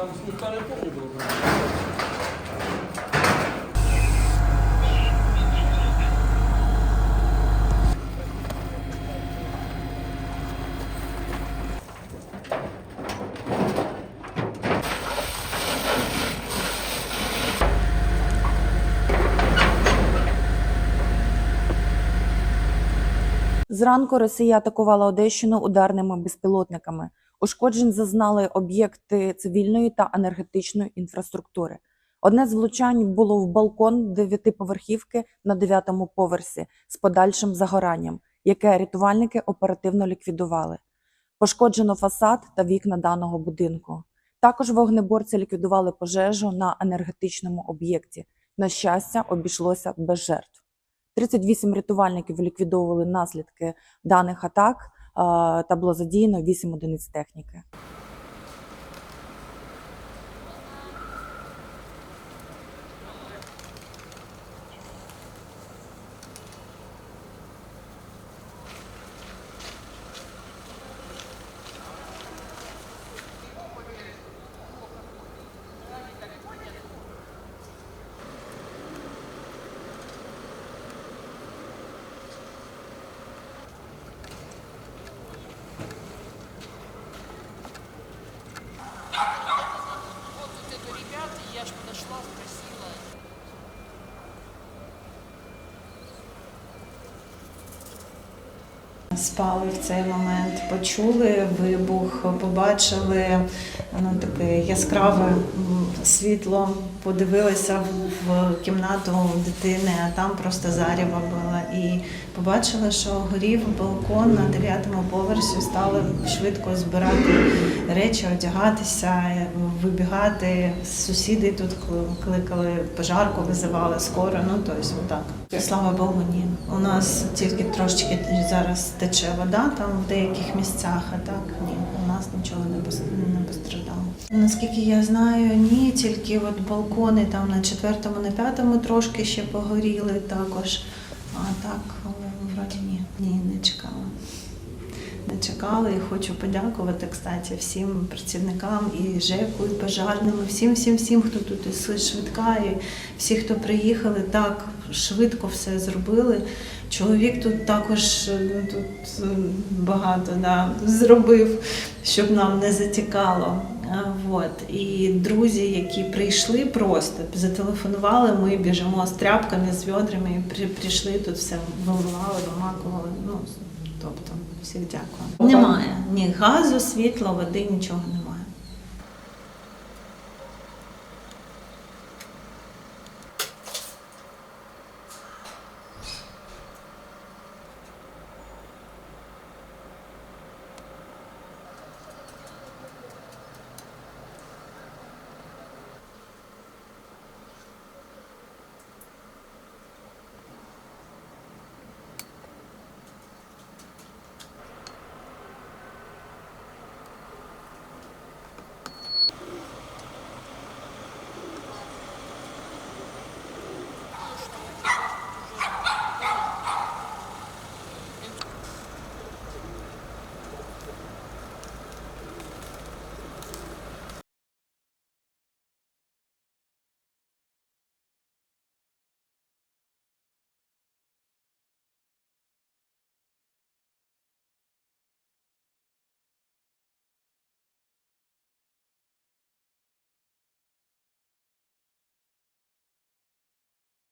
Там смертельно повні було. Зранку Росія атакувала Одещину ударними безпілотниками. Ушкоджень зазнали об'єкти цивільної та енергетичної інфраструктури. Одне з влучань було в балкон дев'ятиповерхівки на дев'ятому поверсі з подальшим загоранням, яке рятувальники оперативно ліквідували. Пошкоджено фасад та вікна даного будинку. Також вогнеборці ліквідували пожежу на енергетичному об'єкті. На щастя, обійшлося без жертв. 38 рятувальників ліквідовували наслідки даних атак та було задіяно 8 одиниць техніки. Спали в цей момент, почули вибух, побачили ну, таке яскраве світло, подивилися в, кімнату дитини, а там просто зарява була. І побачили, що горів балкон на дев'ятому поверсі, стали швидко збирати речі, одягатися, вибігати. Сусіди тут кликали пожарку, визивали скоро. Ну тобто, отак. Слава Богу, ні. У нас тільки трошечки зараз тече вода там в деяких місцях, а так ні, нас нічого не пострадало. Наскільки я знаю, ні, тільки от балкони там на четвертому, на п'ятому трошки ще погоріли також. А так, вроді ні, ні, не чекала. Не чекала і хочу подякувати, кстати, всім працівникам і ЖЕКу, і пожарним, і всім, всім, всім, хто тут і швидка, і всі, хто приїхали, так швидко все зробили. Чоловік тут також е, ну, тут е, багато да, зробив, щоб нам не затікало. А, Вот. І друзі, які прийшли просто, зателефонували, ми біжимо з тряпками, з відрами, і при- прийшли тут все вимивали, вимакували. Ну, тобто, всіх дякую. Немає ні газу, світла, води, нічого немає.